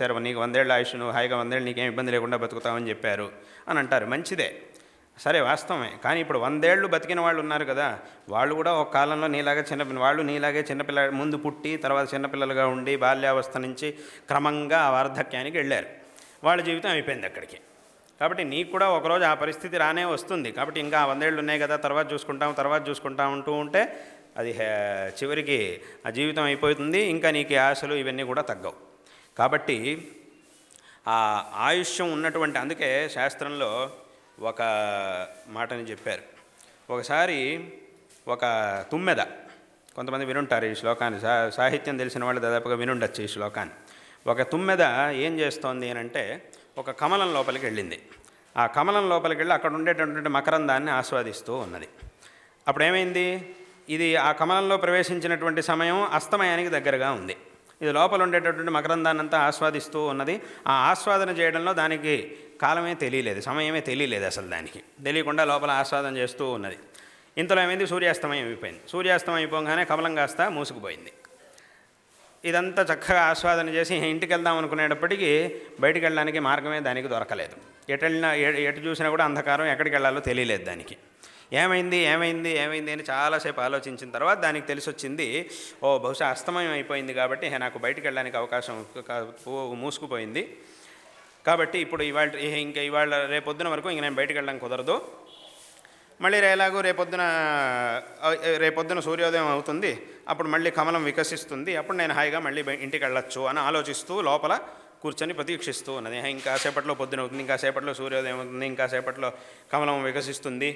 ఇచ్చారు నీకు వందేళ్ళ ఆయుష్ నువ్వు హాయిగా వందేళ్ళు నీకేం ఇబ్బంది లేకుండా బతుకుతావని చెప్పారు. అని అంటారు. మంచిదే. సరే వాస్తవమే. కానీ ఇప్పుడు వందేళ్ళు బతికిన వాళ్ళు ఉన్నారు కదా వాళ్ళు కూడా ఒక కాలంలో నీలాగే చిన్న వాళ్ళు నీలాగే చిన్నపిల్ల ముందు పుట్టి తర్వాత చిన్నపిల్లలుగా ఉండి బాల్యావస్థ నుంచి క్రమంగా ఆ వార్ధక్యానికి వెళ్ళారు. వాళ్ళ జీవితం అయిపోయింది అక్కడికి. కాబట్టి నీకు కూడా ఒకరోజు ఆ పరిస్థితి రానే వస్తుంది. కాబట్టి ఇంకా వందేళ్ళు ఉన్నాయి కదా తర్వాత చూసుకుంటాం తర్వాత చూసుకుంటాం ఉంటూ ఉంటే అది హే- చివరికి ఆ జీవితం అయిపోతుంది. ఇంకా నీకు ఆశలు ఇవన్నీ కూడా తగ్గవు. కాబట్టి ఆ ఆయుష్యం ఉన్నటువంటి అందుకే శాస్త్రంలో ఒక మాటని చెప్పారు. ఒకసారి ఒక తుమ్మెద కొంతమంది వినుంటారు ఈ శ్లోకాన్ని సా సాహిత్యం తెలిసిన వాళ్ళు దాదాపుగా వినుండొచ్చు ఈ శ్లోకాన్ని. ఒక తుమ్మెద ఏం చేస్తోంది అని అంటే ఒక కమలం లోపలికి వెళ్ళింది. ఆ కమలం లోపలికి వెళ్ళి అక్కడ ఉండేటటువంటి మకరందాన్ని ఆస్వాదిస్తూ ఉన్నది. అప్పుడు ఏమైంది ఇది ఆ కమలంలో ప్రవేశించినటువంటి సమయం అస్తమయానికి దగ్గరగా ఉంది. ఇది లోపల ఉండేటటువంటి మకరందాన్ని అంతా ఆస్వాదిస్తూ ఉన్నది. ఆ ఆస్వాదన చేయడంలో దానికి కాలమే తెలియలేదు సమయమే తెలియలేదు అసలు దానికి. తెలియకుండా లోపల ఆస్వాదన చేస్తూ ఉన్నది. ఇంతలో ఏమైంది? సూర్యాస్తమయం అయిపోయింది. సూర్యాస్తమయం అయిపోగానే కమలం కాస్త మూసుకుపోయింది. ఇదంతా చక్కగా ఆస్వాదన చేసి ఇంటికి వెళ్దాం అనుకునేటప్పటికీ బయటికి వెళ్ళడానికి మార్గమే దానికి దొరకలేదు. ఎటు వెళ్ళినా ఎటు చూసినా కూడా అంధకారం ఎక్కడికి వెళ్ళాలో తెలియలేదు దానికి. ఏమైంది ఏమైంది ఏమైంది అని చాలాసేపు ఆలోచించిన తర్వాత దానికి తెలిసి వచ్చింది ఓ బహుశా అస్తమయం అయిపోయింది కాబట్టి నాకు బయటికి వెళ్ళడానికి అవకాశం మూసుకుపోయింది. కాబట్టి ఇప్పుడు ఇవాళ ఇంకా ఇవాళ రేపొద్దున వరకు ఇంక నేను బయటికి వెళ్ళడం కుదరదు. మళ్ళీ ఎలాగో రేపొద్దున రేపొద్దున సూర్యోదయం అవుతుంది. అప్పుడు మళ్ళీ కమలం వికసిస్తుంది. అప్పుడు నేను హాయిగా మళ్ళీ ఇంటికి వెళ్ళొచ్చు అని ఆలోచిస్తూ లోపల కూర్చొని ప్రతీక్షిస్తూ ఉన్నది. ఇంకా సేపట్లో పొద్దున అవుతుంది ఇంకా సేపట్లో సూర్యోదయం అవుతుంది ఇంకా సేపట్లో కమలం వికసిస్తుంది.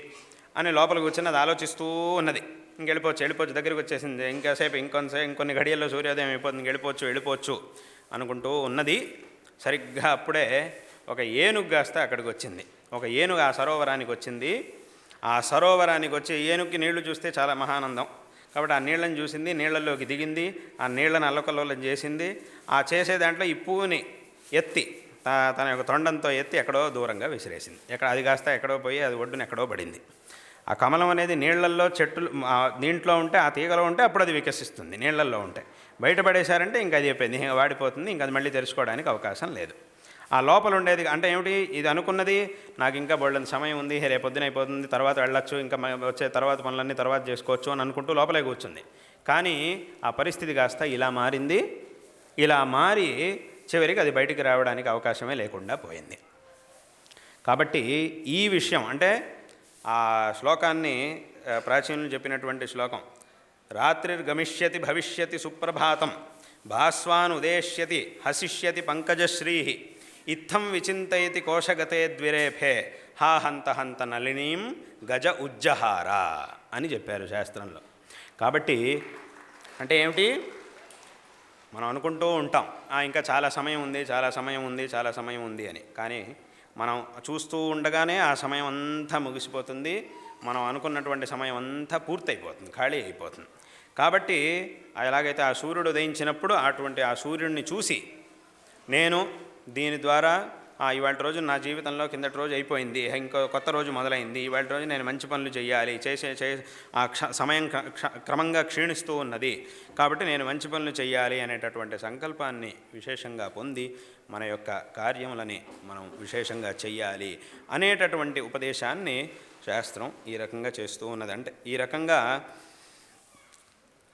అని లోపల కూర్చొని అది ఆలోచిస్తూ ఉన్నది. ఇంక వెళ్ళిపోవచ్చు వెళ్ళిపోవచ్చు దగ్గరికి వచ్చేసింది. ఇంకాసేపు ఇంకొంతసేపు ఇంకొన్ని గడియల్లో సూర్యోదయం అయిపోతుంది. వెళ్ళిపోవచ్చు వెళ్ళిపోవచ్చు అనుకుంటూ ఉన్నది. సరిగ్గా అప్పుడే ఒక ఏనుగు కాస్త అక్కడికి వచ్చింది. ఒక ఏనుగు ఆ సరోవరానికి వచ్చింది. ఆ సరోవరానికి వచ్చి ఏనుగుకి నీళ్ళు చూస్తే చాలా మహానందం. కాబట్టి ఆ నీళ్ళని చూసింది నీళ్ళల్లోకి దిగింది ఆ నీళ్ళని అల్లకల్లోలం చేసింది. ఆ చేసే దాంట్లో ఈ పువ్వుని ఎత్తి తన యొక్క తొండంతో ఎత్తి ఎక్కడో దూరంగా విసిరేసింది. ఎక్కడ అది కాస్త ఎక్కడో పోయి అది ఒడ్డున ఎక్కడో పడింది. ఆ కమలం అనేది నీళ్ళల్లో చెట్టులు దీంట్లో ఉంటే ఆ తీగలో ఉంటే అప్పుడు అది వికసిస్తుంది నీళ్ళల్లో ఉంటే. బయట పడేశారంటే ఇంకా అది అయిపోయింది ఇంకా వాడిపోతుంది ఇంకా అది మళ్ళీ తెరుచుకోవడానికి అవకాశం లేదు. ఆ లోపల ఉండేది అంటే ఏమిటి ఇది అనుకున్నది నాకు ఇంకా బోళ్ళంత సమయం ఉంది రేపు రేపొద్దున అయిపోతుంది తర్వాత వెళ్ళొచ్చు ఇంకా వచ్చే తర్వాత పనులన్నీ తర్వాత చేసుకోవచ్చు అని అనుకుంటూ లోపలే కూర్చుంది. కానీ ఆ పరిస్థితి కాస్త ఇలా మారింది ఇలా మారి చివరికి అది బయటికి రావడానికి అవకాశమే లేకుండా పోయింది. కాబట్టి ఈ విషయం అంటే ఆ శ్లోకాన్ని ప్రాచీనులు చెప్పినటువంటి శ్లోకం. రాత్రిర్గమిష్యతి భవిష్యతి సుప్రభాతం భాస్వాన్ ఉదేష్యతి హసిష్యతి పంకజశ్రీ ఇత్థం విచింతయతి కోశగతే ద్విరేఫే హా హంత హంత నళినీం గజ ఉజ్జహార అని చెప్పారు శాస్త్రంలో. కాబట్టి అంటే ఏమిటి? మనం అనుకుంటూ ఉంటాం "ఆ, ఇంకా చాలా సమయం ఉంది చాలా సమయం ఉంది చాలా సమయం ఉంది అని. కానీ మనం చూస్తూ ఉండగానే ఆ సమయం అంతా ముగిసిపోతుంది. మనం అనుకున్నటువంటి సమయం అంతా పూర్తయిపోతుంది ఖాళీ అయిపోతుంది. కాబట్టి ఎలాగైతే ఆ సూర్యుడు ఉదయించినప్పుడు అటువంటి ఆ సూర్యుడిని చూసి నేను దీని ద్వారా ఇవాళ రోజు నా జీవితంలో కిందటి రోజు అయిపోయింది. ఇంకో కొత్త రోజు మొదలైంది. ఇవాళ రోజు నేను మంచి పనులు చేయాలి. చేసే చే ఆ క్ష సమయం క్ష- క్రమంగా క్షీణిస్తూ ఉన్నది. కాబట్టి నేను మంచి పనులు చేయాలి అనేటటువంటి సంకల్పాన్ని విశేషంగా పొంది మన యొక్క కార్యములని మనం విశేషంగా చెయ్యాలి అనేటటువంటి ఉపదేశాన్ని శాస్త్రం ఈ రకంగా చేస్తూ ఉన్నది. అంటే ఈ రకంగా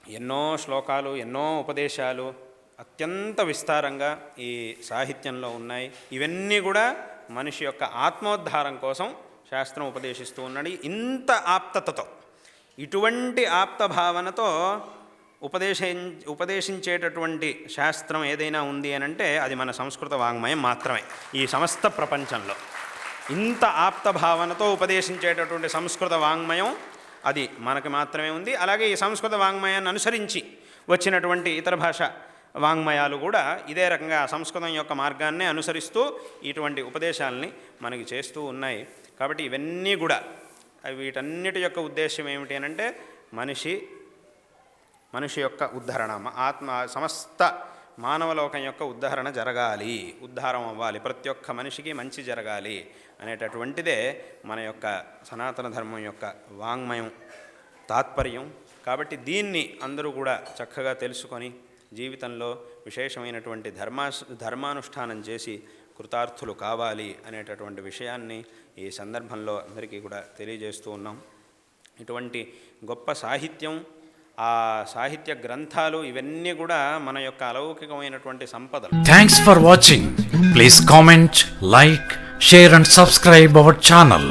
ఎన్నో శ్లోకాలు ఎన్నో ఉపదేశాలు అత్యంత విస్తారంగా ఈ సాహిత్యంలో ఉన్నాయి. ఇవన్నీ కూడా మనిషి యొక్క ఆత్మోద్ధారం కోసం శాస్త్రం ఉపదేశిస్తూ ఉన్నాడు. ఇంత ఆప్తతతో ఇటువంటి ఆప్త భావనతో ఉపదేశం ఉపదేశించేటటువంటి శాస్త్రం ఏదైనా ఉంది అని అంటే అది మన సంస్కృత వాంగ్మయం మాత్రమే ఈ సమస్త ప్రపంచంలో. ఇంత ఆప్త భావనతో ఉపదేశించేటటువంటి సంస్కృత వాంగ్మయం అది మనకి మాత్రమే ఉంది. అలాగే ఈ సంస్కృత వాంగ్మయాన్ని అనుసరించి వచ్చినటువంటి ఇతర భాష వాంగ్మయాలు కూడా ఇదే రకంగా సంస్కృతం యొక్క మార్గాన్నే అనుసరిస్తూ ఇటువంటి ఉపదేశాలని మనకి చేస్తూ ఉన్నాయి. కాబట్టి ఇవన్నీ కూడా వీటన్నిటి యొక్క ఉద్దేశం ఏమిటి అని అంటే మనిషి మనిషి యొక్క ఉద్ధరణ ఆత్మ సమస్త మానవలోకం యొక్క ఉద్ధరణ జరగాలి ఉద్ధారం అవ్వాలి ప్రతి ఒక్క మనిషికి మంచి జరగాలి అనేటటువంటిదే మన యొక్క సనాతన ధర్మం యొక్క వాంగ్మయం తాత్పర్యం. కాబట్టి దీన్ని అందరూ కూడా చక్కగా తెలుసుకొని జీవితంలో విశేషమైనటువంటి ధర్మా ధర్మానుష్ఠానం చేసి కృతార్థులు కావాలి అనేటటువంటి విషయాన్ని ఈ సందర్భంలో అందరికీ కూడా తెలియజేస్తూ ఉన్నాం. ఇటువంటి గొప్ప సాహిత్యం ఆ సాహిత్య గ్రంథాలు ఇవన్నీ కూడా మన యొక్క అలౌకికమైనటువంటి సంపదలు. Thanks for watching please comment like share and subscribe our channel